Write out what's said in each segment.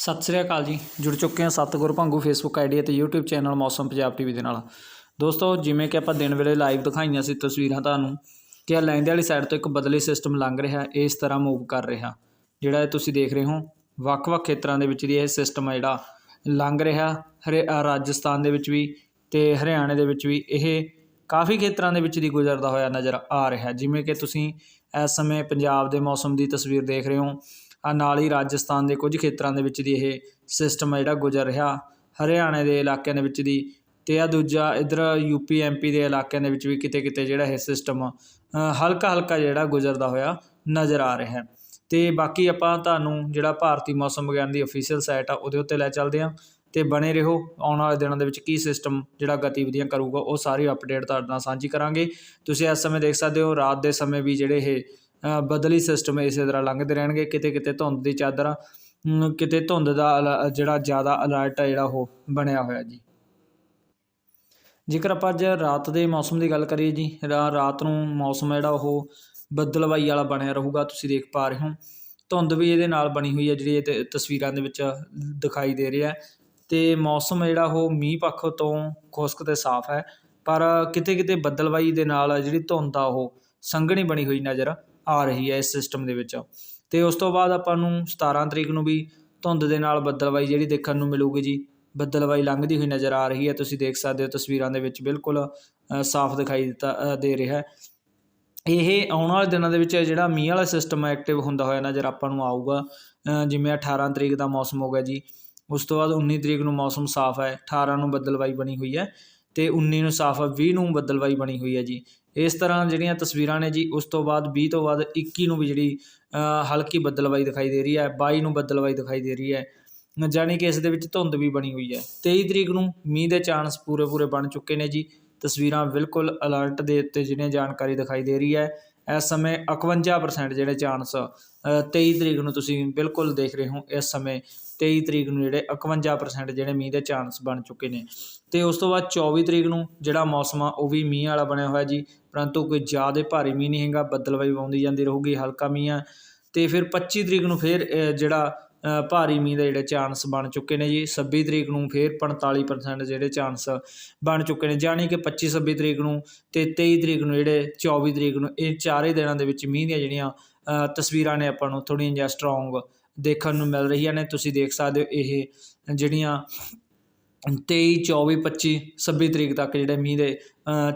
ਸਤਿ ਸ੍ਰੀ ਅਕਾਲ ਜੀ। ਜੁੜ ਚੁੱਕੇ ਹਾਂ ਸਤਗੁਰ ਭੰਗੂ ਫੇਸਬੁੱਕ ਆਈਡੀ ਅਤੇ YouTube channel Mausam Punjab TV ਦੇ ਨਾਲ। ਦੋਸਤੋ, ਜਿਵੇਂ ਕਿ ਆਪਾਂ ਦਿਨ ਵੇਲੇ ਲਾਈਵ ਦਿਖਾਈਆਂ ਸੀ ਤਸਵੀਰਾਂ ਤੁਹਾਨੂੰ, ਕਿ ਇਹ ਲੈਂਦੇ ਵਾਲੀ ਸਾਈਡ ਤੋਂ ਇੱਕ ਬਦਲੀ ਸਿਸਟਮ ਲੰਘ ਰਿਹਾ ਇਸ ਤਰ੍ਹਾਂ ਮੂਵ ਕਰ ਰਿਹਾ। ਜਿਹੜਾ ਇਹ ਤੁਸੀਂ ਦੇਖ ਰਹੇ ਹੋ, ਵੱਖ-ਵੱਖ ਖੇਤਰਾਂ ਦੇ ਵਿੱਚ ਦੀ ਇਹ ਸਿਸਟਮ ਹੈ ਜਿਹੜਾ, ਲੰਘ ਰਿਹਾ। ਹਰੇ ਰਾਜਸਥਾਨ ਦੇ ਵਿੱਚ ਵੀ ਤੇ ਹਰਿਆਣੇ ਦੇ ਵਿੱਚ ਵੀ ਇਹ ਕਾਫੀ ਖੇਤਰਾਂ ਦੇ ਵਿੱਚ ਦੀ ਗੁਜ਼ਰਦਾ ਹੋਇਆ ਨਜ਼ਰ ਆ ਰਿਹਾ। ਜਿਵੇਂ ਕਿ ਤੁਸੀਂ ਇਸ ਸਮੇਂ ਪੰਜਾਬ ਦੇ ਮੌਸਮ ਦੀ ਤਸਵੀਰ ਦੇਖ ਰਹੇ ਹੋ ਨਾਲ ਹੀ ਰਾਜਸਥਾਨ ਦੇ ਕੁਝ ਖੇਤਰਾਂ ਦੇ ਵਿੱਚ ਦੀ ਇਹ ਸਿਸਟਮ ਜਿਹੜਾ ਗੁਜ਼ਰ ਰਿਹਾ। ਹਰਿਆਣੇ ਦੇ ਇਲਾਕਿਆਂ ਦੇ ਵਿੱਚ ਦੀ ਤੇ ਆ ਦੂਜਾ ਇਧਰ ਯੂਪੀ ਐਮਪੀ ਦੇ ਇਲਾਕਿਆਂ ਦੇ ਵਿੱਚ ਵੀ ਕਿਤੇ ਕਿਤੇ ਜਿਹੜਾ ਇਹ ਸਿਸਟਮ ਹਲਕਾ ਹਲਕਾ ਜਿਹੜਾ ਗੁਜ਼ਰਦਾ ਹੋਇਆ ਨਜ਼ਰ ਆ ਰਿਹਾ। ਹੈ ਤੇ ਬਾਕੀ ਆਪਾਂ ਤੁਹਾਨੂੰ ਜਿਹੜਾ ਭਾਰਤੀ ਮੌਸਮ ਵਿਗਿਆਨ ਦੀ ਅਫੀਸ਼ੀਅਲ ਸਾਈਟ ਆ, ਉਹਦੇ ਉੱਤੇ ਲੈ ਚੱਲਦੇ ਹਾਂ। ਤੇ ਬਣੇ ਰਹੋ, ਆਉਣ ਵਾਲੇ ਦਿਨਾਂ ਦੇ ਵਿੱਚ ਕੀ ਸਿਸਟਮ ਜਿਹੜਾ ਗਤੀਵਿਧੀਆਂ ਕਰੂਗਾ, ਉਹ ਸਾਰੀ ਅਪਡੇਟ ਤੁਹਾਡੇ ਨਾਲ ਸਾਂਝੀ ਕਰਾਂਗੇ। ਤੁਸੀਂ ਇਸ ਸਮੇਂ ਦੇਖ ਸਕਦੇ ਹੋ, ਰਾਤ ਦੇ ਸਮੇਂ ਵੀ ਜਿਹੜੇ ਇਹ ਬਦਲੀ ਸਿਸਟਮ ਇਸੇ ਤਰ੍ਹਾਂ ਲੰਘਦੇ ਰਹਿਣਗੇ, ਕਿਤੇ ਕਿਤੇ ਧੁੰਦ ਦੀ ਚਾਦਰ ਕਿਤੇ ਧੁੰਦ ਦਾ ਅਲ- ਜਿਹੜਾ ਜ਼ਿਆਦਾ ਅਲਰਟ ਹੈ ਜਿਹੜਾ ਉਹ ਬਣਿਆ ਹੋਇਆ ਜੀ। ਜੇਕਰ ਆਪਾਂ ਅੱਜ ਰਾਤ ਦੇ ਮੌਸਮ ਦੀ ਗੱਲ ਕਰੀਏ ਜੀ ਰਾਤ ਨੂੰ ਮੌਸਮ ਜਿਹੜਾ ਉਹ ਬੱਦਲਵਾਈ ਵਾਲਾ ਬਣਿਆ ਰਹੂਗਾ, ਤੁਸੀਂ ਦੇਖ ਪਾ ਰਹੇ ਹੋ। ਧੁੰਦ ਵੀ ਇਹਦੇ ਨਾਲ ਬਣੀ ਹੋਈ ਹੈ ਜਿਹੜੀ ਇਹ ਤ- ਤਸਵੀਰਾਂ ਦੇ ਵਿੱਚ ਦਿਖਾਈ ਦੇ ਰਿਹਾ ਹੈ। ਤੇ ਮੌਸਮ ਜਿਹੜਾ ਉਹ ਮੀਂਹ ਪੱਖ ਤੋਂ ਖੁਸ਼ਕ ਤੇ ਸਾਫ਼ ਹੈ, ਪਰ ਕਿਤੇ ਕਿਤੇ ਬੱਦਲਵਾਈ ਦੇ ਨਾਲ ਜਿਹੜੀ ਧੁੰਦ ਆ ਉਹ ਸੰਘਣੀ ਬਣੀ ਹੋਈ ਨਜ਼ਰ ਆ ਰਹੀ ਹੈ ਇਸ ਸਿਸਟਮ ਦੇ ਵਿੱਚ। ਤੇ ਉਸ ਤੋਂ ਬਾਅਦ ਆਪਾਂ ਨੂੰ 17 ਤਰੀਕ ਨੂੰ ਵੀ ਧੁੰਦ ਦੇ ਨਾਲ ਬੱਦਲਵਾਈ ਜਿਹੜੀ ਦੇਖਣ ਨੂੰ ਮਿਲੂਗੀ ਜੀ, ਬੱਦਲਵਾਈ ਲੰਘਦੀ ਹੋਈ ਨਜ਼ਰ ਆ ਰਹੀ ਹੈ। ਤੁਸੀਂ ਦੇਖ ਸਕਦੇ ਹੋ ਤਸਵੀਰਾਂ ਦੇ ਵਿੱਚ ਬਿਲਕੁਲ ਸਾਫ਼ ਦਿਖਾਈ ਦਿੱਤਾ ਦੇ ਰਿਹਾ ਹੈ। ਇਹ ਆਉਣ ਵਾਲੇ ਦਿਨਾਂ ਦੇ ਵਿੱਚ ਜਿਹੜਾ ਮੀਂਹ ਵਾਲਾ ਸਿਸਟਮ ਐਕਟਿਵ ਹੁੰਦਾ ਹੋਇਆ ਨਜ਼ਰ ਆਪਾਂ ਨੂੰ ਆਊਗਾ। ਜਿਵੇਂ 18 ਤਰੀਕ ਦਾ ਮੌਸਮ ਹੋ ਗਿਆ ਜੀ। ਉਸ ਤੋਂ ਬਾਅਦ 19 ਤਰੀਕ ਨੂੰ ਮੌਸਮ ਸਾਫ਼ ਹੈ। 18 ਨੂੰ ਬੱਦਲਵਾਈ ਬਣੀ ਹੋਈ ਹੈ। ਅਤੇ ਉੱਨੀ ਨੂੰ ਸਾਫ਼ ਹੈ 20 ਨੂੰ ਬੱਦਲਵਾਈ ਬਣੀ ਹੋਈ ਹੈ ਜੀ। ਇਸ ਤਰ੍ਹਾਂ ਜਿਹੜੀਆਂ ਤਸਵੀਰਾਂ ਨੇ ਜੀ, ਉਸ ਤੋਂ ਬਾਅਦ, ਵੀਹ ਤੋਂ ਬਾਅਦ 21 ਨੂੰ ਵੀ ਜਿਹੜੀ ਹਲਕੀ ਬੱਦਲਵਾਈ ਦਿਖਾਈ ਦੇ ਰਹੀ ਹੈ, ਬਾਈ ਨੂੰ ਬੱਦਲਵਾਈ ਦਿਖਾਈ ਦੇ ਰਹੀ ਹੈ। ਜਾਣੀ ਕਿ ਇਸ ਦੇ ਵਿੱਚ ਧੁੰਦ ਵੀ ਬਣੀ ਹੋਈ ਹੈ। 23 ਤਰੀਕ ਨੂੰ ਮੀਂਹ ਦੇ ਚਾਂਸ ਪੂਰੇ ਪੂਰੇ ਬਣ ਚੁੱਕੇ ਨੇ ਜੀ। ਤਸਵੀਰਾਂ ਬਿਲਕੁਲ ਅਲਰਟ ਦੇ ਉੱਤੇ ਜਿਹੜੀਆਂ ਜਾਣਕਾਰੀ ਦਿਖਾਈ ਦੇ ਰਹੀ ਹੈ। ਇਸ ਸਮੇਂ 51% ਜਿਹੜੇ ਚਾਂਸ 23 ਤਰੀਕ ਨੂੰ ਤੁਸੀਂ ਬਿਲਕੁਲ ਦੇਖ ਰਹੇ ਹੋ ਇਸ ਸਮੇਂ 23 ਤਰੀਕ ਨੂੰ ਜਿਹੜੇ 51% ਜਿਹੜੇ ਮੀਂਹ ਦੇ ਚਾਂਸ ਬਣ ਚੁੱਕੇ ਨੇ। ਤੇ ਉਸ ਤੋਂ ਬਾਅਦ 24 ਤਰੀਕ ਨੂੰ ਜਿਹੜਾ ਮੌਸਮ ਆ, ਉਹ ਵੀ ਮੀਂਹ ਵਾਲਾ ਬਣਿਆ ਹੋਇਆ ਜੀ, ਪਰੰਤੂ ਕੋਈ ਜ਼ਿਆਦਾ ਭਾਰੀ ਮੀਂਹ ਨਹੀਂ ਹੈਗਾ ਬੱਦਲਵਾਈ ਆਉਂਦੀ ਜਾਂਦੀ ਰਹੂਗੀ, ਹਲਕਾ ਮੀਂਹ ਆ। ਤੇ ਫਿਰ 25 ਤਰੀਕ ਨੂੰ ਫਿਰ ਜਿਹੜਾ ਭਾਰੀ ਮੀਂਹ ਦੇ ਜਿਹੜੇ ਚਾਂਸ ਬਣ ਚੁੱਕੇ ਨੇ ਜੀ। 26 ਤਰੀਕ ਨੂੰ ਫਿਰ 45% ਜਿਹੜੇ ਚਾਂਸ ਬਣ ਚੁੱਕੇ ਨੇ। ਜਾਣੀ ਕਿ 25 26 ਤਰੀਕ ਨੂੰ ਤੇ 23 ਤਰੀਕ ਨੂੰ ਜਿਹੜੇ 24 ਤਰੀਕ ਨੂੰ ਇਹ ਚਾਰੇ ਦਿਨਾਂ ਦੇ ਵਿੱਚ ਮੀਂਹ ਦੀਆਂ ਜਿਹੜੀਆਂ ਤਸਵੀਰਾਂ ਨੇ ਆਪਾਂ ਨੂੰ ਥੋੜ੍ਹੀਆਂ ਜਿਹਾ ਸਟਰੋਂਗ ਦੇਖਣ ਨੂੰ ਮਿਲ ਰਹੀਆਂ ਨੇ। ਤੁਸੀਂ ਦੇਖ ਸਕਦੇ ਹੋ ਇਹ ਜਿਹੜੀਆਂ 23 24 25 26 ਤਰੀਕ ਤੱਕ ਜਿਹੜੇ ਮੀਂਹ ਦੇ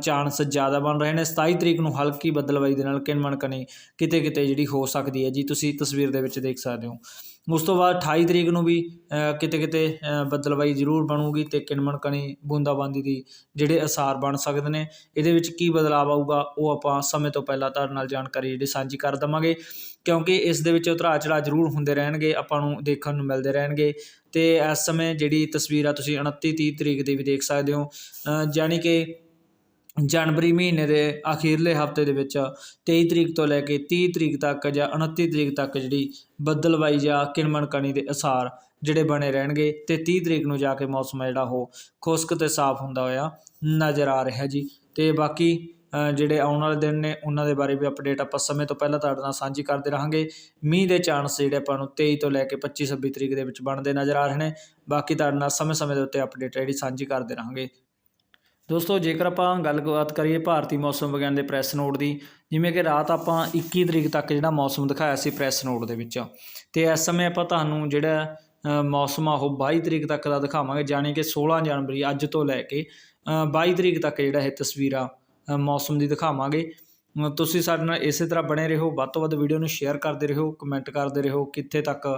ਚਾਂਸ ਜ਼ਿਆਦਾ ਬਣ ਰਹੇ ਨੇ। 27 ਤਰੀਕ ਨੂੰ ਹਲਕੀ ਬੱਦਲਵਾਈ ਦੇ ਨਾਲ ਕਿਣਮਣ ਕਣੀ ਕਿਤੇ ਕਿਤੇ ਜਿਹੜੀ ਹੋ ਸਕਦੀ ਹੈ ਜੀ ਤੁਸੀਂ ਤਸਵੀਰ ਦੇ ਵਿੱਚ ਦੇਖ ਸਕਦੇ ਹੋ। ਉਸ ਤੋਂ ਬਾਅਦ 28 ਤਰੀਕ ਨੂੰ ਵੀ ਕਿਤੇ ਕਿਤੇ ਅ, ਜ਼ਰੂਰ ਬਣੂਗੀ ਤੇ ਕਿਣਮਣ ਕਣੀ ਬੂੰਦਾਬਾਂਦੀ ਦੀ ਜਿਹੜੇ ਅਸਾਰ ਬਣ ਸਕਦੇ ਨੇ। ਇਹਦੇ ਵਿੱਚ ਕੀ ਬਦਲਾਅ ਆਊਗਾ ਉਹ ਆਪਾਂ ਸਮੇਂ ਤੋਂ ਪਹਿਲਾਂ ਤੁਹਾਡੇ ਨਾਲ ਜਾਣਕਾਰੀ ਜਿਹੜੀ ਸਾਂਝੀ ਕਰ ਦਵਾਂਗੇ। ਕਿਉਂਕਿ ਇਸ ਦੇ ਵਿੱਚ ਉਤਰਾਅ ਚੜਾਅ ਜ਼ਰੂਰ ਹੁੰਦੇ ਰਹਿਣਗੇ ਆਪਾਂ ਨੂੰ ਦੇਖਣ ਨੂੰ ਮਿਲਦੇ ਰਹਿਣਗੇ। ਤੇ ਇਸ ਸਮੇਂ ਜਿਹੜੀ ਤਸਵੀਰ ਆ ਤੁਸੀਂ 29 30 ਤਰੀਕ ਦੀ ਵੀ ਦੇਖ ਸਕਦੇ ਹੋ। ਅ, ਜਾਣੀ ਕਿ ਜਨਵਰੀ ਮਹੀਨੇ ਦੇ ਅਖੀਰਲੇ ਹਫ਼ਤੇ ਦੇ ਵਿੱਚ 23 ਤਰੀਕ ਤੋਂ ਲੈ ਕੇ 30 ਤਰੀਕ ਤੱਕ ਜਾਂ 29 ਤਰੀਕ ਤੱਕ ਜਿਹੜੀ ਬੱਦਲਵਾਈ ਜਾਂ ਕਿਣਮਣ ਕਣੀ ਦੇ ਅਸਾਰ ਜਿਹੜੇ ਬਣੇ ਰਹਿਣਗੇ ਤੇ 30 ਤਰੀਕ ਨੂੰ ਜਾ ਕੇ ਮੌਸਮ ਹੈ ਜਿਹੜਾ ਉਹ ਖੁਸ਼ਕ ਤੇ ਸਾਫ਼ ਹੁੰਦਾ ਹੋਇਆ ਨਜ਼ਰ ਆ ਰਿਹਾ ਜੀ। ਤੇ ਬਾਕੀ ਜਿਹੜੇ ਆਉਣ ਵਾਲੇ ਦਿਨ ਨੇ, ਉਹਨਾਂ ਦੇ ਬਾਰੇ ਵੀ ਅਪਡੇਟ ਆਪਾਂ ਸਮੇਂ ਤੋਂ ਪਹਿਲਾਂ ਤੁਹਾਡੇ ਨਾਲ ਸਾਂਝੀ ਕਰਦੇ ਰਹਾਂਗੇ। ਮੀਂਹ ਦੇ ਚਾਂਸ ਜਿਹੜੇ ਆਪਾਂ ਨੂੰ 23 ਤੋਂ ਲੈ ਕੇ 25 26 ਤਰੀਕ ਦੇ ਵਿੱਚ ਬਣਦੇ ਨਜ਼ਰ ਆ ਰਹੇ ਨੇ। ਬਾਕੀ ਤੁਹਾਡੇ ਨਾਲ ਸਮੇਂ-ਸਮੇਂ ਦੇ ਉੱਤੇ ਅਪਡੇਟ ਜਿਹੜੀ ਸਾਂਝੀ ਕਰਦੇ ਰਹਾਂਗੇ। ਦੋਸਤੋ ਜੇਕਰ ਆਪਾਂ ਗੱਲਬਾਤ ਕਰੀਏ ਭਾਰਤੀ ਮੌਸਮ ਵਿਗਿਆਨ ਦੇ ਪ੍ਰੈਸ ਨੋਟ ਦੀ ਜਿਵੇਂ ਕਿ ਰਾਤ ਆਪਾਂ 21 ਤਰੀਕ ਤੱਕ ਜਿਹੜਾ ਮੌਸਮ ਦਿਖਾਇਆ ਸੀ ਪ੍ਰੈਸ ਨੋਟ ਦੇ ਵਿੱਚ ਤੇ ਇਸ ਸਮੇਂ ਆਪਾਂ ਤੁਹਾਨੂੰ ਜਿਹੜਾ ਮੌਸਮ ਆ ਉਹ 22 ਤਰੀਕ ਤੱਕ ਦਾ ਦਿਖਾਵਾਂਗੇ ਜਾਣੀ ਕਿ 16 ਜਨਵਰੀ ਅੱਜ ਤੋਂ ਲੈ ਕੇ ਅ, 22 ਤਰੀਕ ਤੱਕ ਜਿਹੜਾ ਇਹ ਤਸਵੀਰਾਂ ਅ, ਮੌਸਮ ਦੀ ਦਿਖਾਵਾਂਗੇ। ਤੁਸੀਂ ਸਾਡੇ ਨਾਲ ਇਸੇ ਤਰ੍ਹਾਂ ਬਣੇ ਰਹੋ, ਵੱਧ ਤੋਂ ਵੱਧ ਵੀਡੀਓ ਨੂੰ ਸ਼ੇਅਰ ਕਰਦੇ ਰਹੋ ਕਮੈਂਟ ਕਰਦੇ ਰਹੋ, ਕਿੱਥੇ ਤੱਕ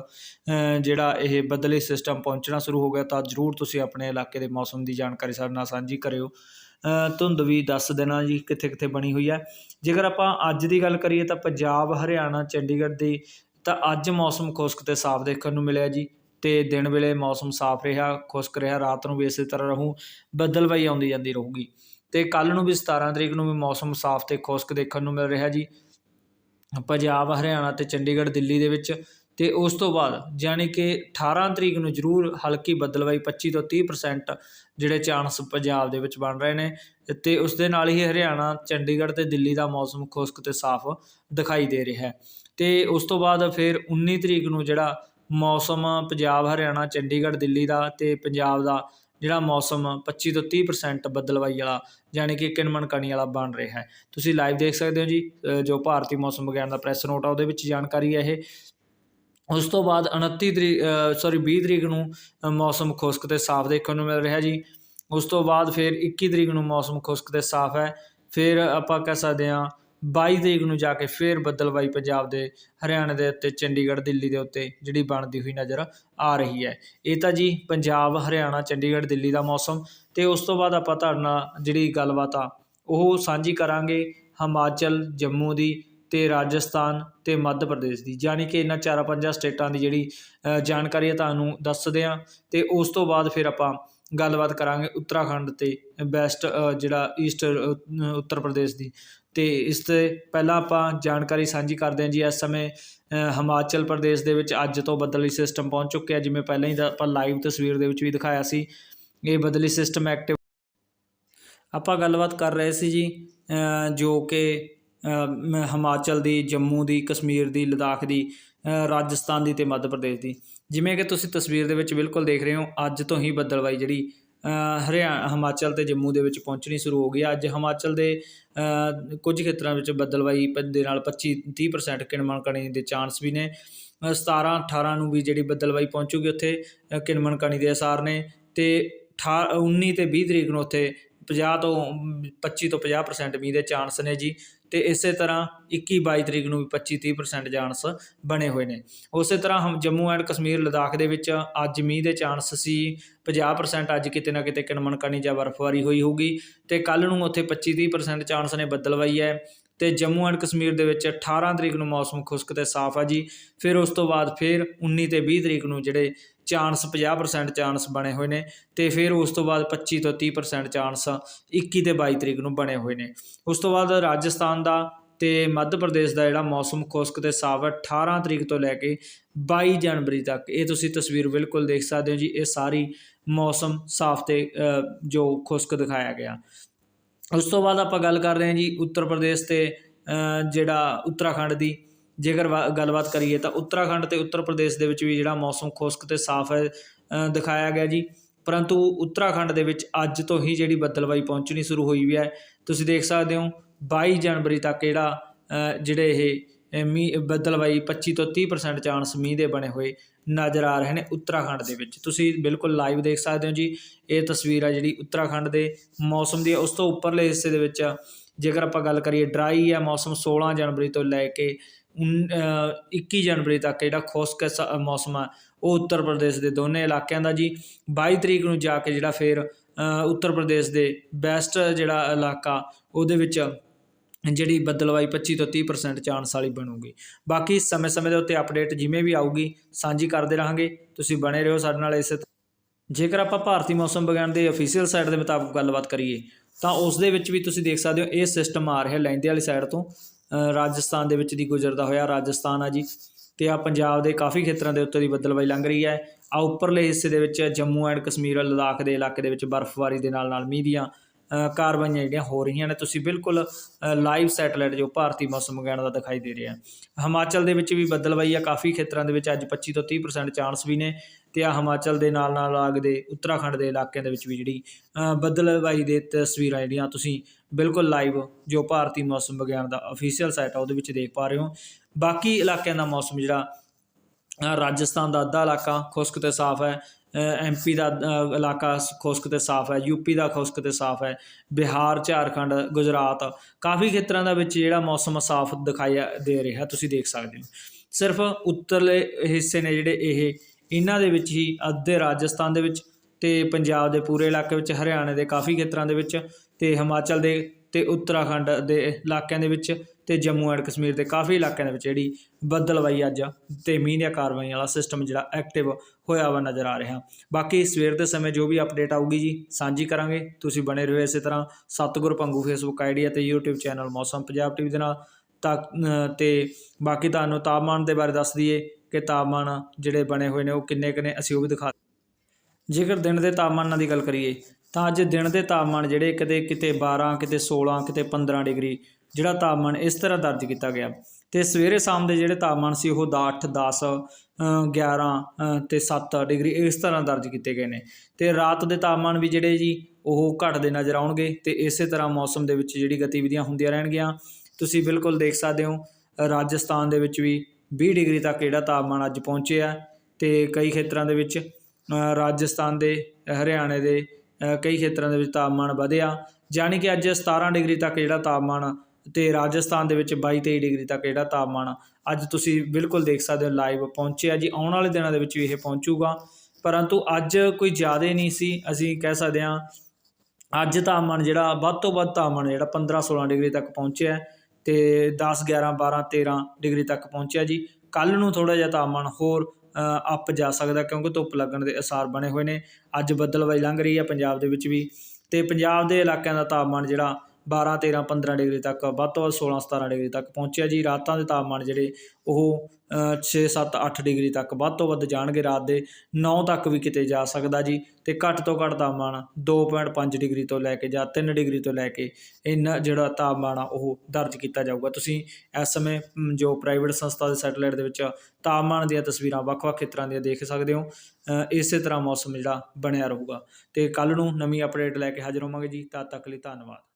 ਜਿਹੜਾ ਇਹ ਬਦਲੇ ਸਿਸਟਮ ਪਹੁੰਚਣਾ ਸ਼ੁਰੂ ਹੋ ਗਿਆ ਤਾਂ ਜਰੂਰ ਤੁਸੀਂ ਆਪਣੇ ਇਲਾਕੇ ਦੇ ਮੌਸਮ ਦੀ ਜਾਣਕਾਰੀ ਸਾਡੇ ਨਾਲ ਸਾਂਝੀ ਕਰਿਓ। ਧੁੰਦ ਵੀ ਦੱਸ ਦੇਣਾ ਜੀ ਕਿੱਥੇ ਕਿੱਥੇ ਬਣੀ ਹੋਈ ਹੈ। ਜੇਕਰ ਆਪਾਂ ਅੱਜ ਦੀ ਗੱਲ ਕਰੀਏ ਤਾਂ ਪੰਜਾਬ, ਹਰਿਆਣਾ, ਚੰਡੀਗੜ੍ਹ ਦੀ ਤਾਂ ਅੱਜ ਮੌਸਮ ਖੁਸ਼ਕ ਤੇ ਸਾਫ਼ ਦੇਖਣ ਨੂੰ ਮਿਲਿਆ ਜੀ ਤੇ ਦਿਨ ਵੇਲੇ ਮੌਸਮ ਸਾਫ਼ ਰਿਹਾ, ਖੁਸ਼ਕ ਰਿਹਾ, ਰਾਤ ਨੂੰ ਵੀ ਇਸੇ ਤਰ੍ਹਾਂ ਰਹੂ ਬਦਲਵਾਈ ਆਉਂਦੀ ਜਾਂਦੀ ਰਹੂਗੀ। ਤੇ ਕੱਲ ਨੂੰ ਵੀ 17 ਤਰੀਕ ਨੂੰ ਵੀ ਮੌਸਮ ਸਾਫ਼ ਤੇ ਖੁਸ਼ਕ ਦੇਖਣ ਨੂੰ ਮਿਲ ਰਿਹਾ ਜੀ। ਪੰਜਾਬ, ਹਰਿਆਣਾ ਤੇ ਚੰਡੀਗੜ੍ਹ, ਦਿੱਲੀ ਦੇ ਵਿੱਚ ਤੇ ਉਸ ਤੋਂ ਬਾਅਦ ਜਾਣੀ ਕਿ 18 ਤਰੀਕ ਨੂੰ ਜ਼ਰੂਰ ਹਲਕੀ ਬੱਦਲਵਾਈ 25 ਤੋਂ 30% ਜਿਹੜੇ ਚਾਂਸ ਪੰਜਾਬ ਦੇ ਵਿੱਚ ਬਣ ਰਹੇ ਨੇ। ਤੇ ਉਸ ਦੇ ਨਾਲ ਹੀ ਹਰਿਆਣਾ, ਚੰਡੀਗੜ੍ਹ ਤੇ ਦਿੱਲੀ ਦਾ ਮੌਸਮ ਖੁਸ਼ਕ ਤੇ ਸਾਫ਼ ਦਿਖਾਈ ਦੇ ਰਿਹਾ। ਹੈ ਤੇ ਉਸ ਤੋਂ ਬਾਅਦ ਫਿਰ 19 ਤਰੀਕ ਨੂੰ ਜਿਹੜਾ ਮੌਸਮ ਪੰਜਾਬ, ਹਰਿਆਣਾ, ਚੰਡੀਗੜ੍ਹ, ਦਿੱਲੀ ਦਾ ਤੇ ਪੰਜਾਬ ਦਾ ਜਿਹੜਾ ਮੌਸਮ 25 ਤੋਂ 30% ਬੱਦਲਵਾਈ ਵਾਲਾ ਯਾਨੀ ਕਿ ਕਿਣਮਣ ਕਣੀ ਵਾਲਾ ਬਣ ਰਿਹਾ ਹੈ। ਤੁਸੀਂ ਲਾਈਵ ਦੇਖ ਸਕਦੇ ਹੋ ਜੀ ਜੋ ਭਾਰਤੀ ਮੌਸਮ ਵਿਗਿਆਨ ਦਾ ਪ੍ਰੈਸ ਨੋਟ ਆ, ਉਹਦੇ ਵਿੱਚ ਜਾਣਕਾਰੀ ਹੈ ਇਹ। ਉਸ ਤੋਂ ਬਾਅਦ 29 ਤਰੀਕ ਸੌਰੀ 20 ਤਰੀਕ ਨੂੰ ਮੌਸਮ ਖੁਸ਼ਕ ਤੇ ਸਾਫ਼ ਦੇਖਣ ਨੂੰ ਮਿਲ ਰਿਹਾ ਜੀ। ਉਸ ਤੋਂ ਬਾਅਦ ਫਿਰ 21 ਤਰੀਕ ਨੂੰ ਮੌਸਮ ਖੁਸ਼ਕ ਤੇ ਸਾਫ਼ ਹੈ। ਫਿਰ ਆਪਾਂ ਕਹਿ ਸਕਦੇ ਹਾਂ 22 ਤਰੀਕ ਨੂੰ ਜਾ ਕੇ ਫਿਰ ਬੱਦਲਵਾਈ ਪੰਜਾਬ ਦੇ, ਹਰਿਆਣਾ ਦੇ ਉੱਤੇ, ਚੰਡੀਗੜ੍ਹ, ਦਿੱਲੀ ਦੇ ਉੱਤੇ ਜਿਹੜੀ ਬਣਦੀ ਹੋਈ ਨਜ਼ਰ ਆ ਰਹੀ ਹੈ। ਇਹ ਤਾਂ ਜੀ ਪੰਜਾਬ, ਹਰਿਆਣਾ, ਚੰਡੀਗੜ੍ਹ, ਦਿੱਲੀ ਦਾ ਮੌਸਮ ਤੇ ਉਸ ਤੋਂ ਬਾਅਦ ਆਪਾਂ ਤੁਹਾਡੇ ਨਾਲ ਜਿਹੜੀ ਗੱਲਬਾਤ ਆ, ਉਹ ਸਾਂਝੀ ਕਰਾਂਗੇ ਹਿਮਾਚਲ, ਜੰਮੂ ਦੀ ਤੇ ਰਾਜਸਥਾਨ ਤੇ ਮੱਧ ਪ੍ਰਦੇਸ਼ ਦੀ। ਯਾਨੀ ਕਿ ਇਹਨਾਂ ਚਾਰਾਂ ਪੰਜਾਂ ਸਟੇਟਾਂ ਦੀ ਜਿਹੜੀ ਜਾਣਕਾਰੀ ਹੈ ਤੁਹਾਨੂੰ ਦੱਸਦੇ ਹਾਂ ਤੇ ਉਸ ਤੋਂ ਬਾਅਦ ਫਿਰ ਆਪਾਂ ਗੱਲਬਾਤ ਕਰਾਂਗੇ ਉੱਤਰਾਖੰਡ ਤੇ ਵੈਸਟ ਜਿਹੜਾ ਈਸਟ ਉੱਤਰ ਪ੍ਰਦੇਸ਼ ਦੀ। ਤੇ ਇਸ ਤੇ ਪਹਿਲਾਂ ਆਪਾਂ ਜਾਣਕਾਰੀ ਸਾਂਝੀ ਕਰਦੇ ਹਾਂ ਜੀ। ਇਸ ਸਮੇਂ ਹਿਮਾਚਲ ਪ੍ਰਦੇਸ਼ ਦੇ ਵਿੱਚ ਅੱਜ ਤੋਂ ਬਦਲੀ ਸਿਸਟਮ ਪਹੁੰਚ ਚੁੱਕਿਆ ਜਿਵੇਂ ਪਹਿਲਾਂ ਹੀ ਦਾ ਆਪਾਂ ਲਾਈਵ ਤਸਵੀਰ ਦੇ ਵਿੱਚ ਵੀ ਦਿਖਾਇਆ ਸੀ। ਇਹ ਬਦਲੀ ਸਿਸਟਮ ਐਕਟਿਵ ਆਪਾਂ ਗੱਲਬਾਤ ਕਰ ਰਹੇ ਸੀ ਜੀ ਜੋ ਕਿ ਹਿਮਾਚਲ ਦੀ, ਜੰਮੂ ਦੀ, ਕਸ਼ਮੀਰ ਦੀ, ਲਦਾਖ ਦੀ ਰਾਜਸਥਾਨ ਦੀ ਤੇ ਮੱਧ ਪ੍ਰਦੇਸ਼ ਦੀ। ਜਿਵੇਂ ਕਿ ਤੁਸੀਂ ਤਸਵੀਰ ਦੇ ਵਿੱਚ ਬਿਲਕੁਲ ਦੇਖ ਰਹੇ ਹੋ, ਅੱਜ ਤੋਂ ਹੀ ਬੱਦਲਵਾਈ ਜਿਹੜੀ ਹਰਿਆਣਾ ਹਿਮਾਚਲ ਤੇ ਜੰਮੂ ਦੇ ਵਿੱਚ ਪਹੁੰਚਣੀ ਸ਼ੁਰੂ ਹੋ ਗਈ ਅੱਜ ਹਿਮਾਚਲ ਦੇ ਕੁਝ ਖੇਤਰਾਂ ਵਿੱਚ ਬੱਦਲਵਾਈ ਪ- ਦੇ ਨਾਲ 25 30% ਕਿਣਮਣ ਕਣੀ ਦੇ ਚਾਂਸ ਵੀ ਨੇ। ਅ, 17 18 ਨੂੰ ਵੀ ਜਿਹੜੀ ਬੱਦਲਵਾਈ ਪਹੁੰਚੂਗੀ ਉੱਥੇ ਅ, ਕਿਣਮਣ ਕਣੀ ਦੇ ਅਸਾਰ ਨੇ। ਤੇ 18 19 ਤੇ 20 ਤਰੀਕ ਨੂੰ ਉੱਥੇ 50 ਤੋਂ 25 ਤੋਂ 50% ਮੀਂਹ ਦੇ ਚਾਂਸ ਨੇ ਜੀ ਤੇ ਇਸੇ ਤਰ੍ਹਾਂ 21 22 ਤਰੀਕ ਨੂੰ ਵੀ 25 30% ਚਾਂਸ ਬਣੇ ਹੋਏ ਨੇ। ਉਸੇ ਤਰ੍ਹਾਂ ਹਮ ਜੰਮੂ ਐਂਡ ਕਸ਼ਮੀਰ ਲਦਾਖ ਦੇ ਵਿੱਚ ਅੱਜ ਮੀਂਹ ਦੇ ਚਾਂਸ ਸੀ 50% ਅੱਜ ਕਿਤੇ ਨਾ ਕਿਤੇ ਕਿਣਮਣਕਣੀ ਜਾਂ ਬਰਫ਼ਬਾਰੀ ਹੋਈ ਹੋਊਗੀ ਤੇ ਕੱਲ ਨੂੰ ਉੱਥੇ 25 30% ਚਾਂਸ ਨੇ ਬੱਦਲਵਾਈ ਹੈ। ਤੇ ਜੰਮੂ ਐਂਡ ਕਸ਼ਮੀਰ ਦੇ ਵਿੱਚ 18 ਤਰੀਕ ਨੂੰ ਮੌਸਮ ਖੁਸ਼ਕ ਤੇ ਸਾਫ਼ ਆ ਜੀ। ਫਿਰ ਉਸ ਤੋਂ ਬਾਅਦ ਫਿਰ 19 ਤੇ 20 ਤਰੀਕ ਨੂੰ ਜਿਹੜੇ ਚਾਂਸ 50% ਚਾਂਸ ਬਣੇ ਹੋਏ ਨੇ ਤੇ ਫਿਰ ਉਸ ਤੋਂ ਬਾਅਦ 25 ਤੋਂ 30% ਚਾਂਸ 21 ਤੇ 22 ਤਰੀਕ ਨੂੰ ਬਣੇ ਹੋਏ ਨੇ। ਉਸ ਤੋਂ ਬਾਅਦ ਰਾਜਸਥਾਨ ਦਾ ਤੇ ਮੱਧ ਪ੍ਰਦੇਸ਼ ਦਾ ਜਿਹੜਾ ਮੌਸਮ ਖੁਸ਼ਕ ਤੇ ਸਾਫ਼ ਹੈ 18 ਤਰੀਕ ਤੋਂ ਲੈ ਕੇ 22 ਜਨਵਰੀ ਤੱਕ। ਇਹ ਤੁਸੀਂ ਤਸਵੀਰ ਬਿਲਕੁਲ ਦੇਖ ਸਕਦੇ ਹੋ ਜੀ, ਇਹ ਸਾਰੀ ਮੌਸਮ ਸਾਫ਼ ਤੇ ਜੋ ਖੁਸ਼ਕ ਦਿਖਾਇਆ ਗਿਆ। ਉਸ ਤੋਂ ਬਾਅਦ ਆਪਾਂ ਗੱਲ ਕਰ ਰਹੇ ਹਾਂ ਜੀ ਉੱਤਰ ਪ੍ਰਦੇਸ਼ ਅਤੇ ਜਿਹੜਾ ਉੱਤਰਾਖੰਡ ਦੀ। ਜੇਕਰ ਵਾ- ਗੱਲਬਾਤ ਕਰੀਏ ਤਾਂ ਉੱਤਰਾਖੰਡ ਅਤੇ ਉੱਤਰ ਪ੍ਰਦੇਸ਼ ਦੇ ਵਿੱਚ ਵੀ ਜਿਹੜਾ ਮੌਸਮ ਖੁਸ਼ਕ ਅਤੇ ਸਾਫ਼ ਹੈ ਦਿਖਾਇਆ ਗਿਆ ਜੀ। ਪਰੰਤੂ ਉੱਤਰਾਖੰਡ ਦੇ ਵਿੱਚ ਅੱਜ ਤੋਂ ਹੀ ਜਿਹੜੀ ਬੱਦਲਵਾਈ ਪਹੁੰਚਣੀ ਸ਼ੁਰੂ ਹੋਈ ਵੀ ਹੈ। ਤੁਸੀਂ ਦੇਖ ਸਕਦੇ ਹੋ 22 ਜਨਵਰੀ ਤੱਕ ਜਿਹੜਾ ਜਿਹੜੇ ਇਹ ਅ, ਮੀਂਹ ਬੱਦਲਵਾਈ 25 ਤੋਂ 30% ਚਾਂਸ ਮੀਂਹ ਦੇ ਬਣੇ ਹੋਏ ਨਜ਼ਰ ਆ ਰਹੇ ਨੇ ਉੱਤਰਾਖੰਡ ਦੇ ਵਿੱਚ। ਤੁਸੀਂ ਬਿਲਕੁਲ ਲਾਈਵ ਦੇਖ ਸਕਦੇ ਹੋ ਜੀ ਇਹ ਤਸਵੀਰ ਆ ਜਿਹੜੀ ਉੱਤਰਾਖੰਡ ਦੇ ਮੌਸਮ ਦੀ ਉਸ ਤੋਂ ਉੱਪਰਲੇ ਹਿੱਸੇ ਦੇ ਵਿੱਚ ਜੇਕਰ ਆਪਾਂ ਗੱਲ ਕਰੀਏ ਡਰਾਈ ਆ ਮੌਸਮ 16 ਜਨਵਰੀ ਤੋਂ ਲੈ ਕੇ ਉਨ- ਅ, 21 ਜਨਵਰੀ ਤੱਕ ਜਿਹੜਾ ਖੁਸ਼ਕ ਮੌਸਮ ਆ ਉਹ ਉੱਤਰ ਪ੍ਰਦੇਸ਼ ਦੇ ਦੋਨੇ ਇਲਾਕਿਆਂ ਦਾ ਜੀ। 22 ਤਰੀਕ ਨੂੰ ਜਾ ਕੇ ਜਿਹੜਾ ਫਿਰ ਉੱਤਰ ਪ੍ਰਦੇਸ਼ ਦੇ ਬੈਸਟ ਜਿਹੜਾ ਇਲਾਕਾ ਉਹਦੇ ਵਿੱਚ ਜਿਹੜੀ ਬੱਦਲਵਾਈ 25 ਤੋਂ 30% ਚਾਂਸ ਵਾਲੀ ਬਣੂਗੀ। ਬਾਕੀ ਸਮੇਂ-ਸਮੇਂ ਦੇ ਉੱਤੇ ਅਪਡੇਟ ਜਿਵੇਂ ਵੀ ਆਊਗੀ, ਸਾਂਝੀ ਕਰਦੇ ਰਹਾਂਗੇ। ਤੁਸੀਂ ਬਣੇ ਰਹੋ ਸਾਡੇ ਨਾਲ ਇਸੇ ਜੇਕਰ ਆਪਾਂ ਭਾਰਤੀ ਮੌਸਮ ਵਿਗਿਆਨ ਦੇ ਅਫੀਸ਼ੀਅਲ ਸਾਈਟ ਦੇ ਮੁਤਾਬਕ ਗੱਲਬਾਤ ਕਰੀਏ, ਤਾਂ ਉਸ ਦੇ ਵਿੱਚ ਵੀ ਤੁਸੀਂ ਦੇਖ ਸਕਦੇ ਹੋ, ਇਹ ਸਿਸਟਮ ਆ ਰਿਹਾ ਲਹਿੰਦੇ ਵਾਲੀ ਸਾਈਡ ਤੋਂ। ਰਾਜਸਥਾਨ ਦੇ ਵਿੱਚ ਦੀ ਗੁਜ਼ਰਦਾ ਹੋਇਆ ਰਾਜਸਥਾਨ ਆ ਜੀ। ਤੇ ਆ ਪੰਜਾਬ ਦੇ ਕਾਫੀ ਖੇਤਰਾਂ ਦੇ ਉੱਤੇ ਦੀ ਬੱਦਲਵਾਈ ਲੰਘ ਰਹੀ ਹੈ। ਆ ਉੱਪਰਲੇ ਹਿੱਸੇ ਦੇ ਵਿੱਚ ਜੰਮੂ ਐਂਡ ਕਸ਼ਮੀਰ, ਲਦਾਖ ਦੇ ਇਲਾਕੇ ਦੇ ਵਿੱਚ ਬਰਫ਼ਬਾਰੀ ਦੇ ਨਾਲ ਨਾਲ ਮੀਂਹ ਦੀਆਂ ਕਾਰਵਾਈਆਂ ਜਿਹੜੀਆਂ ਹੋ ਰਹੀਆਂ ਨੇ ਤੁਸੀਂ ਬਿਲਕੁਲ ਲਾਈਵ ਸੈਟਲਾਈਟ ਜੋ ਭਾਰਤੀ ਮੌਸਮ ਵਿਗਿਆਨ ਦਾ ਦਿਖਾਈ ਦੇ ਰਿਹਾ। ਹਿਮਾਚਲ ਦੇ ਵਿੱਚ ਵੀ ਬੱਦਲਵਾਈ ਆ ਕਾਫੀ ਖੇਤਰਾਂ ਦੇ ਵਿੱਚ ਅੱਜ 25 ਤੋਂ 30% ਚਾਂਸ ਵੀ ਨੇ ਤੇ ਆ ਹਿਮਾਚਲ ਦੇ ਨਾਲ ਨਾਲ ਲੱਗਦੇ ਉੱਤਰਾਖੰਡ ਦੇ ਇਲਾਕਿਆਂ ਦੇ ਵਿੱਚ ਵੀ ਜਿਹੜੀ ਅ, ਦੇ ਤਸਵੀਰਾਂ ਜਿਹੜੀਆਂ ਤੁਸੀਂ ਬਿਲਕੁਲ ਲਾਈਵ ਜੋ ਭਾਰਤੀ ਮੌਸਮ ਵਿਗਿਆਨ ਦਾ ਅਫੀਸ਼ੀਅਲ ਸਾਈਟ ਆ ਉਹਦੇ ਵਿੱਚ ਦੇਖ ਪਾ ਰਹੇ ਹੋ। ਬਾਕੀ ਇਲਾਕਿਆਂ ਦਾ ਮੌਸਮ ਜਿਹੜਾ ਰਾਜਸਥਾਨ ਦਾ ਅੱਧਾ ਇਲਾਕਾ ਖੁਸ਼ਕ ਤੇ ਸਾਫ਼ ਹੈ ਐਮਪੀ ਦਾ ਇਲਾਕਾ ਖੁਸ਼ਕ ਤੇ ਸਾਫ਼ ਹੈ ਯੂਪੀ ਦਾ ਖੁਸ਼ਕ ਤੇ ਸਾਫ਼ ਹੈ, ਬਿਹਾਰ, ਝਾਰਖੰਡ, ਗੁਜਰਾਤ ਕਾਫੀ ਖੇਤਰਾਂ ਦਾ ਵਿੱਚ ਜਿਹੜਾ ਮੌਸਮ ਸਾਫ਼ ਦਿਖਾਈ ਦੇ ਰਿਹਾ, ਤੁਸੀਂ ਦੇਖ ਸਕਦੇ ਹੋ। ਸਿਰਫ ਉੱਤਰਲੇ ਹਿੱਸੇ ਨੇ ਜਿਹੜੇ ਇਹ, ਇਹਨਾਂ ਦੇ ਵਿੱਚ ਹੀ ਅੱਧੇ ਰਾਜਸਥਾਨ ਦੇ ਵਿੱਚ ਤੇ ਪੰਜਾਬ ਦੇ ਪੂਰੇ ਇਲਾਕੇ ਵਿੱਚ, ਹਰਿਆਣੇ ਦੇ ਕਾਫੀ ਖੇਤਰਾਂ ਦੇ ਵਿੱਚ ਤੇ ਹਿਮਾਚਲ ਦੇ ਤੇ ਉੱਤਰਾਖੰਡ ਦੇ ਇਲਾਕਿਆਂ ਦੇ ਵਿੱਚ ਤੇ ਜੰਮੂ ਐਂਡ ਕਸ਼ਮੀਰ ਦੇ ਕਾਫੀ ਇਲਾਕਿਆਂ ਦੇ ਵਿੱਚ ਜਿਹੜੀ ਬੱਦਲਵਾਈ ਅੱਜ ਤੇ ਮੀਂਹ ਦੀਆਂ ਕਾਰਵਾਈਆਂ ਵਾਲਾ ਸਿਸਟਮ ਜਿਹੜਾ ਐਕਟਿਵ ਹੋਇਆ ਵਾ ਨਜ਼ਰ ਆ ਰਿਹਾ। ਬਾਕੀ ਸਵੇਰ ਦੇ ਸਮੇਂ ਜੋ ਵੀ ਅਪਡੇਟ ਆਊਗੀ ਜੀ ਸਾਂਝੀ ਕਰਾਂਗੇ। ਤੁਸੀਂ ਬਣੇ ਰਹੋ ਇਸੇ ਤਰ੍ਹਾਂ। ਸਤਗੁਰ ਪੰਗੂ ਫੇਸਬੁੱਕ ਆਈਡੀ ਅਤੇ YouTube channel Mausam Punjab TV ਦੇ ਨਾਲ। ਤਾਂ ਅ, ਤੇ ਬਾਕੀ ਤੁਹਾਨੂੰ ਤਾਪਮਾਨ ਦੇ ਬਾਰੇ ਦੱਸ ਦਈਏ ਕਿ ਤਾਪਮਾਨ ਜਿਹੜੇ ਬਣੇ ਹੋਏ ਨੇ ਉਹ ਕਿੰਨੇ ਕੁ ਨੇ ਅਸੀਂ ਉਹ ਵੀ ਦਿਖਾ ਜੇਕਰ ਦਿਨ ਦੇ ਤਾਪਮਾਨਾਂ ਦੀ ਗੱਲ ਕਰੀਏ ਤਾਂ ਅੱਜ ਦਿਨ ਦੇ ਤਾਪਮਾਨ ਜਿਹੜੇ ਕਿਤੇ ਕਿਤੇ 12 ਕਿਤੇ 16 ਕਿਤੇ 15 ਡਿਗਰੀ ਜਿਹੜਾ ਤਾਪਮਾਨ ਇਸ ਤਰ੍ਹਾਂ ਦਰਜ ਕੀਤਾ ਗਿਆ। ਤੇ ਸਵੇਰੇ ਸ਼ਾਮ ਦੇ ਜਿਹੜੇ ਤਾਪਮਾਨ ਸੀ ਉਹ 8 10 11 ਅ, ਤੇ 7 ਡਿਗਰੀ ਇਸ ਤਰ੍ਹਾਂ ਦਰਜ ਕੀਤੇ ਗਏ ਨੇ। ਤੇ ਰਾਤ ਦੇ ਤਾਪਮਾਨ ਵੀ ਜਿਹੜੇ ਜੀ ਉਹ ਘਟਦੇ ਨਜ਼ਰ ਆਉਣਗੇ ਤੇ ਇਸੇ ਤਰ੍ਹਾਂ ਮੌਸਮ ਦੇ ਵਿੱਚ ਜਿਹੜੀ ਗਤੀਵਿਧੀਆਂ ਹੁੰਦੀਆਂ ਰਹਿਣਗੀਆਂ। ਤੁਸੀਂ ਬਿਲਕੁਲ ਦੇਖ ਸਕਦੇ ਹੋ ਰਾਜਸਥਾਨ ਦੇ ਵਿੱਚ ਵੀ 20 ਡਿਗਰੀ ਤੱਕ ਜਿਹੜਾ ਤਾਪਮਾਨ ਅੱਜ ਪਹੁੰਚਿਆ ਤੇ ਕਈ ਖੇਤਰਾਂ ਦੇ ਵਿੱਚ ਰਾਜਸਥਾਨ ਦੇ ਹਰਿਆਣੇ ਦੇ ਕਈ ਖੇਤਰਾਂ ਦੇ ਵਿੱਚ ਤਾਪਮਾਨ ਵਧਿਆ। ਯਾਨੀ ਕਿ ਅੱਜ 17 ਡਿਗਰੀ ਤੱਕ ਜਿਹੜਾ ਤਾਪਮਾਨ ਤੇ ਰਾਜਸਥਾਨ ਦੇ ਵਿੱਚ 22 23 ਡਿਗਰੀ ਤੱਕ ਜਿਹੜਾ ਤਾਪਮਾਨ ਅੱਜ ਤੁਸੀਂ ਬਿਲਕੁਲ ਦੇਖ ਸਕਦੇ ਹੋ ਲਾਈਵ ਪਹੁੰਚਿਆ ਜੀ, ਆਉਣ ਵਾਲੇ ਦਿਨਾਂ ਦੇ ਵਿੱਚ ਵੀ ਇਹ ਪਹੁੰਚੂਗਾ। ਪਰੰਤੂ ਅੱਜ ਕੋਈ ਜ਼ਿਆਦਾ ਨਹੀਂ ਸੀ, ਅਸੀਂ ਕਹਿ ਸਕਦੇ ਹਾਂ ਅੱਜ ਤਾਪਮਾਨ ਜਿਹੜਾ, ਵੱਧ ਤੋਂ ਵੱਧ ਤਾਪਮਾਨ ਜਿਹੜਾ 15 16 ਡਿਗਰੀ ਤੱਕ ਪਹੁੰਚਿਆ ਹੈ ਤੇ 10 11 12 13 ਡਿਗਰੀ ਤੱਕ ਪਹੁੰਚਿਆ ਜੀ। ਕੱਲ ਨੂੰ ਥੋੜਾ ਜਿਹਾ ਤਾਪਮਾਨ ਹੋਰ ਅੱਪ ਜਾ ਸਕਦਾ ਕਿਉਂਕਿ ਧੁੱਪ ਲੱਗਣ ਦੇ ਅਸਾਰ ਬਣੇ ਹੋਏ ਨੇ। ਅੱਜ ਬੱਦਲਵਾਈ ਲੰਘ ਰਹੀ ਹੈ ਪੰਜਾਬ ਦੇ ਵਿੱਚ ਵੀ ਤੇ ਪੰਜਾਬ ਦੇ ਇਲਾਕਿਆਂ ਦਾ ਤਾਪਮਾਨ ਜਿਹੜਾ 12 13 15 ਡਿਗਰੀ ਤੱਕ, ਵੱਧ ਤੋਂ ਵੱਧ 16 17 ਡਿਗਰੀ ਤੱਕ ਪਹੁੰਚਿਆ ਜੀ। ਰਾਤਾਂ ਦੇ ਤਾਪਮਾਨ ਜਿਹੜੇ ਉਹ 6 7 8 ਡਿਗਰੀ ਤੱਕ ਵੱਧ ਤੋਂ ਵੱਧ ਜਾਣਗੇ। ਰਾਤ ਦੇ 9 ਤੱਕ ਵੀ ਕਿਤੇ ਜਾ ਸਕਦਾ ਜੀ। ਤੇ ਘੱਟ ਤੋਂ ਘੱਟ ਤਾਪਮਾਨ 2.5 ਡਿਗਰੀ ਤੋਂ ਲੈ ਕੇ ਜਾਂ 3 ਡਿਗਰੀ ਤੋਂ ਲੈ ਕੇ ਇੰਨਾ ਜਿਹੜਾ ਤਾਪਮਾਨ ਆ ਉਹ ਦਰਜ ਕੀਤਾ ਜਾਊਗਾ। ਤੁਸੀਂ ਇਸ ਸਮੇਂ ਜੋ ਪ੍ਰਾਈਵੇਟ ਸੰਸਥਾ ਦੇ ਸੈਟੇਲਾਈਟ ਦੇ ਵਿੱਚ ਤਾਪਮਾਨ ਦੀਆਂ ਤਸਵੀਰਾਂ ਵੱਖ-ਵੱਖ ਖੇਤਰਾਂ ਦੀਆਂ ਦੇਖ ਸਕਦੇ ਹੋ। ਇਸੇ ਤਰ੍ਹਾਂ ਮੌਸਮ ਜਿਹੜਾ ਬਣਿਆ ਰਹੂਗਾ। ਤੇ ਕੱਲ ਨੂੰ ਨਵੀਂ ਅਪਡੇਟ ਲੈ ਕੇ ਹਾਜ਼ਰ ਹੋਵਾਂਗੇ ਜੀ। ਤਦ ਤੱਕ ਲਈ ਧੰਨਵਾਦ।